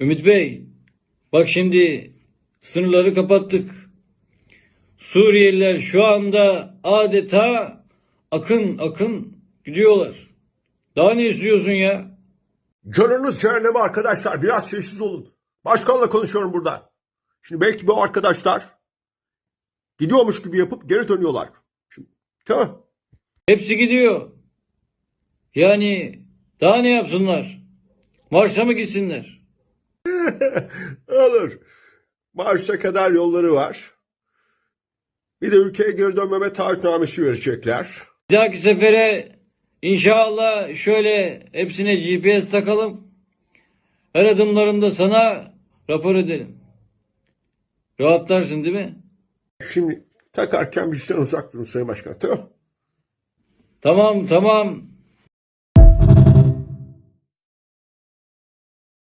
Ümit Bey, bak şimdi sınırları kapattık. Suriyeliler şu anda adeta akın akın gidiyorlar. Daha ne istiyorsun ya? Canınız cehenneme arkadaşlar. Biraz sessiz olun. Başkanla konuşuyorum burada. Şimdi belki bu arkadaşlar gidiyormuş gibi yapıp geri dönüyorlar. Şimdi, tamam. Hepsi gidiyor. Yani daha ne yapsınlar? Mars'a mı gitsinler? Olur. Mars'a kadar yolları var. Bir de ülkeye geri dönmeme taahhütnamesi verecekler. Bir dahaki sefere inşallah şöyle hepsine GPS takalım. Her adımlarında sana rapor edelim. Rahatlarsın değil mi? Şimdi takarken bizden uzak durun Sayın Başkan. Tamam. Tamam tamam.